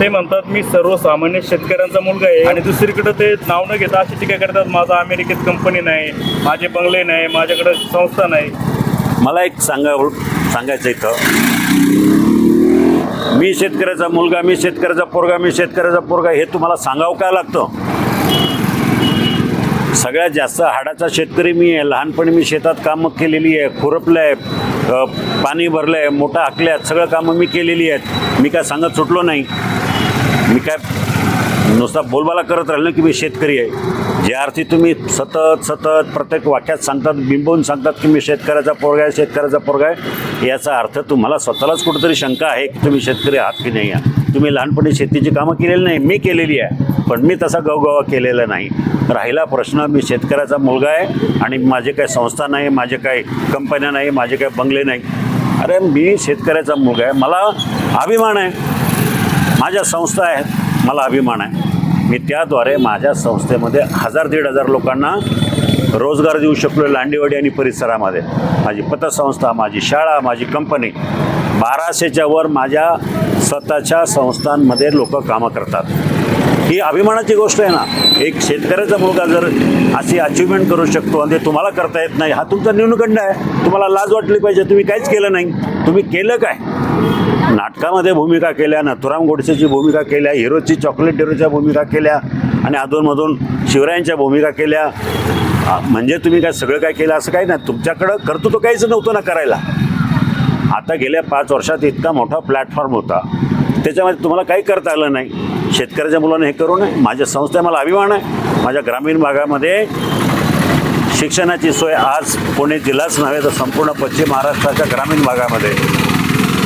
ते म्हणतात मी सर्वसामान्य शेतकऱ्यांचा मुलगा आहे. आणि दुसरीकडे ते नाव न घेता अशी टीका करतात माझा अमेरिकेत कंपनी नाही माझे बंगले नाही माझ्याकडे संस्था नाही. मला एक सांगा सांगायचं इथं. मी शेतकऱ्याचा मुलगा मी शेतकऱ्याचा पोरगा मी शेतकऱ्याचा पोरगा हे तुम्हाला सांगावं काय लागतं? सगळ्यात जास्त हाडाचा शेतकरी मी आहे. लहानपणी मी शेतात कामं केलेली आहे. खुरपलं आहे पाणी भरलं आहे मोठा हाकल्या आहेत सगळं कामं मी केलेली आहेत. मी काय सांगत सुटलो नाही. मी काय नुसता बोलबाला करत राहिलो की मी शेतकरी आहे. ज्या अर्थी तुम्ही सतत सतत प्रत्येक वाक्यात सांगतात बिंबवून सांगतात की मी शेतकऱ्याचा पोरगा आहे शेतकऱ्याचा पोरगा आहे याचा अर्थ तुम्हाला स्वतःलाच कुठेतरी शंका आहे की तुम्ही शेतकरी आहात की नाही आहात. तुम्ही लहानपणी शेतीची कामं केलेली नाही मी केलेली आहे पण मी तसा गवगवा केलेला नाही. राहिला प्रश्न मी शेतकऱ्याचा मुलगा आहे आणि माझे काही संस्था नाही माझे काही कंपन्या नाही माझे काही बंगले नाही. अरे मी शेतकऱ्याचा मुलगा आहे मला अभिमान आहे. माझ्या संस्था आहेत. मला अभिमान आहे. मी त्याद्वारे माझ्या संस्थेमध्ये हजार दीड हजार लोकांना रोजगार देऊ शकलो लांडीवाडी आणि परिसरामध्ये. माझी पतसंस्था माझी शाळा माझी कंपनी बाराशेच्या वर माझ्या स्वतःच्या संस्थांमध्ये लोक कामं करतात. ही अभिमानाची गोष्ट आहे ना. एक शेतकऱ्याचा मुलगा जर अशी अचिव्हमेंट करू शकतो आणि ते तुम्हाला करता येत नाही हा तुमचा न्यूनगंड आहे. तुम्हाला लाज वाटली पाहिजे तुम्ही काहीच केलं नाही. तुम्ही केलं काय? नाटकामध्ये भूमिका केल्या नथुराम गोडसेची भूमिका केल्या हिरोची चॉकलेट हिरोच्या भूमिका केल्या आणि अधूनमधून शिवरायांच्या भूमिका केल्या. म्हणजे तुम्ही काय सगळं काय केलं असं काही नाही. तुमच्याकडं कर्तृत्व काहीच नव्हतं ना करायला. आता गेल्या पाच वर्षात इतका मोठा प्लॅटफॉर्म होता. त्याच्यामध्ये तुम्हाला काही करता आलं नाही. शेतकऱ्याच्या मुलांना हे करू नये. माझ्या संस्था मला अभिमान आहे. माझ्या ग्रामीण भागामध्ये शिक्षणाची सोय आज पुणे जिल्हाच नव्हे तर संपूर्ण पश्चिम महाराष्ट्राच्या ग्रामीण भागामध्ये.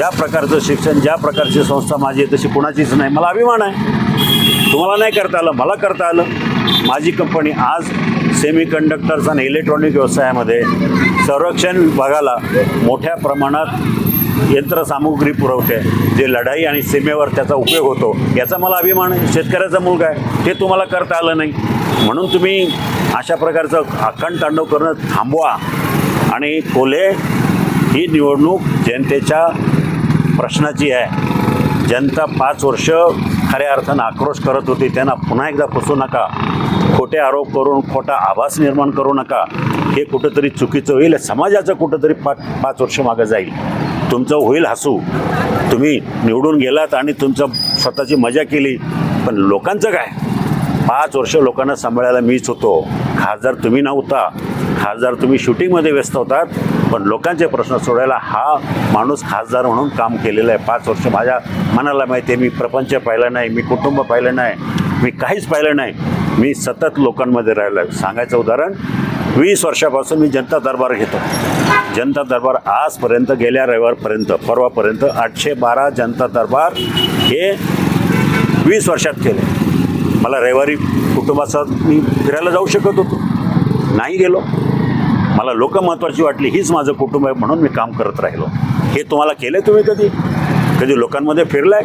ज्या प्रकारचं शिक्षण ज्या प्रकारची संस्था माझी आहे तशी कुणाचीच नाही. मला अभिमान आहे. तुम्हाला नाही करता आलं मला करता आलं. माझी कंपनी आज सेमी कंडक्टर्स आणि इलेक्ट्रॉनिक व्यवसायामध्ये संरक्षण विभागाला मोठ्या प्रमाणात यंत्रसामुग्री पुरवते जे लढाई आणि सीमेवर त्याचा उपयोग होतो. याचा मला अभिमान आहे. शेतकऱ्याचा मुलगा आहे. ते तुम्हाला करता आलं नाही. म्हणून तुम्ही अशा प्रकारचं अखंड तांडव करणं थांबवा. आणि कोल्हे ही निवडणूक जनतेच्या प्रश्नाची आहे. जनता पाच वर्ष खऱ्या अर्थानं आक्रोश करत होती. त्यांना पुन्हा एकदा फसू नका. खोटे आरोप करून खोटा आभास निर्माण करू नका. हे कुठंतरी चुकीचं होईल. समाजाचं कुठंतरी पाच पाच वर्ष मागं जाईल. तुमचं होईल हसू. तुम्ही निवडून गेलात आणि तुमचं स्वतःची मजा केली. पण लोकांचं काय? पाच वर्ष लोकांना सांभाळायला मीच होतो. खासदार तुम्ही नव्हता. खासदार तुम्ही शूटिंगमध्ये व्यस्त होतात. पण लोकांचे प्रश्न सोडायला हा माणूस खासदार म्हणून काम केलेलं आहे. पाच वर्ष माझ्या मनाला माहिती आहे मी प्रपंच पाहिलं नाही मी कुटुंब पाहिलं नाही मी काहीच पाहिलं नाही. मी सतत लोकांमध्ये राहिलो आहे. सांगायचं उदाहरण वीस वर्षापासून मी जनता दरबार घेतो. जनता दरबार आजपर्यंत गेल्या रविवारपर्यंत परवापर्यंत आठशे बारा जनता दरबार हे वीस वर्षात केले. मला रविवारी कुटुंबासह मी फिरायला जाऊ शकत होतो. नाही गेलो. मला लोक महत्त्वाची वाटली हीच माझं कुटुंब आहे म्हणून मी काम करत राहिलो. हे तुम्हाला केलं आहे तुम्ही कधी? कधी लोकांमध्ये फिरलाय?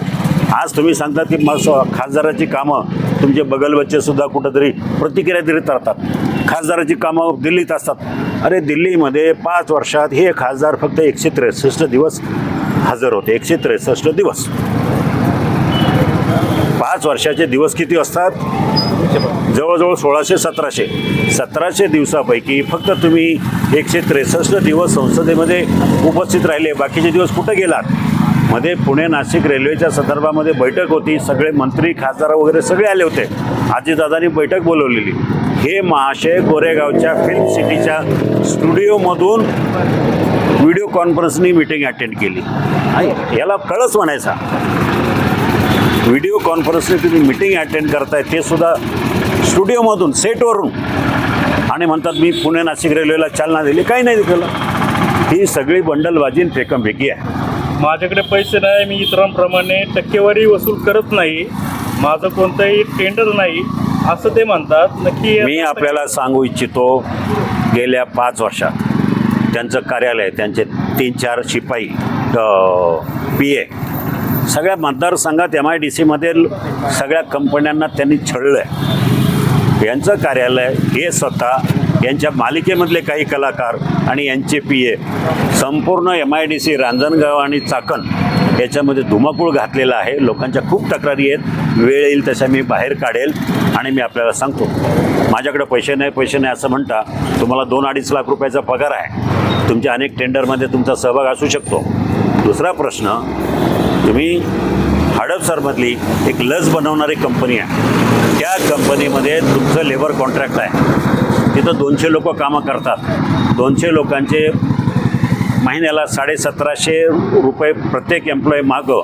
आज तुम्ही सांगता की मग खासदाराची कामं तुमचे बगलबच्चेसुद्धा कुठंतरी प्रतिक्रिया देत राहतात. खासदाराची कामं दिल्लीत असतात. अरे दिल्लीमध्ये पाच वर्षात हे खासदार फक्त एकशे त्रेसष्ट दिवस हजर होते. एकशे त्रेसष्ट दिवस. पाच वर्षाचे दिवस किती असतात? जवळजवळ सोळाशे सतराशे. सतराशे दिवसापैकी फक्त तुम्ही एकशे त्रेसष्ट दिवस संसदेमध्ये उपस्थित राहिले. बाकीचे दिवस कुठं गेलात? मध्ये पुणे नाशिक रेल्वेच्या संदर्भामध्ये बैठक होती. सगळे मंत्री खासदार वगैरे सगळे आले होते. आजीदादांनी बैठक बोलवलेली. हे महाशय गोरेगावच्या फिल्म सिटीच्या स्टुडिओमधून व्हिडिओ कॉन्फरन्सनी मिटिंग अटेंड केली. आणि याला कळस म्हणायचा. व्हिडिओ कॉन्फरन्सने तुम्ही मिटिंग अटेंड करताय ते सुद्धा स्टुडिओमधून सेटवरून. आणि म्हणतात मी पुणे नाशिक रेल्वेला चालना दिली. काही नाही केलं. ही सगळी बंडलबाजी फेकमफेकी आहे. माझ्याकडे पैसे नाही मी इतरांप्रमाणे टक्केवारी वसूल करत नाही. माझं कोणतंही टेंडर नाही असं ते म्हणतात. नक्की मी आपल्याला सांगू इच्छितो गेल्या पाच वर्षात त्यांचं कार्यालय त्यांचे तीन चार शिपाई पी ए सगळ्या मतदारसंघात एम आय डी सीमध्ये सगळ्या कंपन्यांना त्यांनी छळलं आहे यांचं कार्यालय हे स्वतः यांच्या मालिकेमधले काही कलाकार आणि यांचे पी ए संपूर्ण M I D C Ranjangaon आणि चाकण याच्यामध्ये धुमाकूळ घातलेला आहे. लोकांच्या खूप तक्रारी आहेत. वेळ येईल तशा मी बाहेर काढेल आणि मी आपल्याला सांगतो. माझ्याकडे पैसे नाही पैसे नाही असं म्हणता तुम्हाला दोन अडीच लाख रुपयाचा पगार आहे. तुमच्या अनेक टेंडरमध्ये तुमचा सहभाग असू शकतो. दुसरा प्रश्न तुम्ही हडपसरमधली एक लस बनवणारी कंपनी आहे. त्या कंपनीमध्ये तुमचं लेबर कॉन्ट्रॅक्ट आहे. तिथं दोनशे लोक कामं करतात. दोनशे लोकांचे महिन्याला साडेसतराशे रुपये प्रत्येक एम्प्लॉई मागं.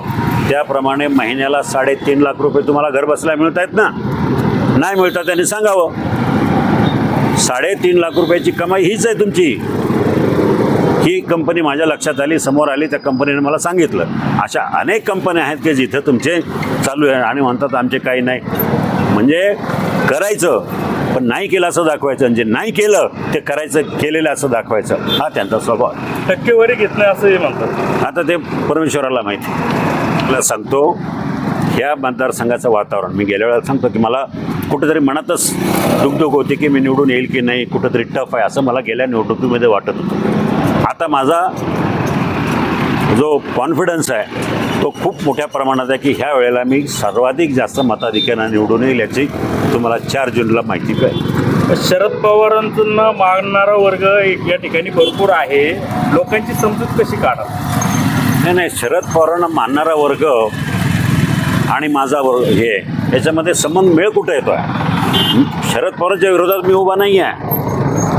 त्याप्रमाणे महिन्याला साडेतीन लाख रुपये तुम्हाला घरबसल्या मिळत आहेत ना? नाही मिळतात त्यांनी सांगावं. साडेतीन लाख रुपयाची कमाई हीच आहे तुमची. ही कंपनी माझ्या लक्षात आली समोर आली त्या कंपनीने मला सांगितलं. अशा अनेक कंपन्या आहेत की जिथं तुमचे चालू आहे आणि म्हणतात आमचे काही नाही. म्हणजे करायचं पण नाही केलं असं दाखवायचं. आणि जे नाही केलं ते करायचं केलेलं असं दाखवायचं. हा त्यांचा स्वभाव. टक्केवारी घेत नाही असंही म्हणतात. आता ते परमेश्वराला माहिती. मला सांगतो ह्या मतदारसंघाचं वातावरण. मी गेल्या वेळेला सांगतो की मला कुठेतरी मनातच दुगदुग होती की मी निवडून येईल की नाही कुठंतरी टफ आहे असं मला गेल्या निवडणुकीमध्ये वाटत होतं. आता माझा जो कॉन्फिडन्स आहे तो खूप मोठ्या प्रमाणात आहे की ह्या वेळेला मी सर्वाधिक जास्त मताधिक्यानं निवडून येईल याची तुम्हाला चार जूनला माहिती कळेल. शरद पवारांना मागणारा वर्ग या ठिकाणी भरपूर आहे. लोकांची समजूत कशी काढा नाही नाही शरद पवारांना मानणारा वर्ग आणि माझा वर्ग हे याच्यामध्ये संबंध मेळ कुठं येतो आहे शरद पवारांच्या विरोधात मी उभा नाही आहे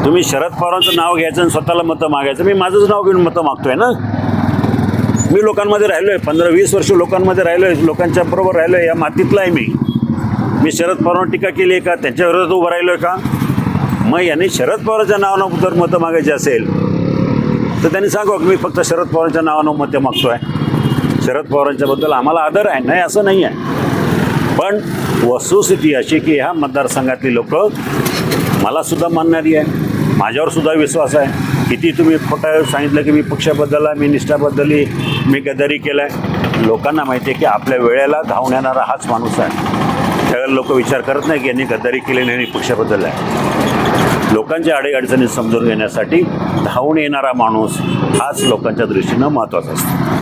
तुम्ही शरद पवारांचं नाव घ्यायचं आणि स्वतःला मतं मागायचं. मी माझंच नाव घेऊन मतं मागतोय ना? मी लोकांमध्ये राहिलो आहे पंधरा वीस वर्ष लोकांमध्ये राहिलो आहे लोकांच्या बरोबर राहिलो आहे या मातीतला आहे मी. मी शरद पवारांवर टीका केली आहे का? त्यांच्या विरोधात उभं राहिलो आहे का? मग यांनी शरद पवारांच्या नावानं जर मतं मागायची असेल तर त्यांनी सांगू की मी फक्त शरद पवारांच्या नावानं मतं मागतोय. शरद पवारांच्याबद्दल आम्हाला आदर आहे. नाही असं नाही आहे. पण वस्तुस्थिती अशी की ह्या मतदारसंघातली लोक मलासुद्धा मानणारी आहे. माझ्यावर सुद्धा विश्वास आहे. किती तुम्ही खोटं सांगितलं की मी पक्ष बदलला मी निष्ठा बदलली मी गद्दारी केला आहे लोकांना माहिती आहे की आपल्या वेळेला धावून येणारा हाच माणूस आहे. त्यावेळेला लोक विचार करत नाही की यांनी गद्दारी केली नाही आणि पक्ष बदलला आहे. लोकांच्या अडीअडचणी समजून घेण्यासाठी धावून येणारा माणूस हाच लोकांच्या दृष्टीनं महत्त्वाचा असतो.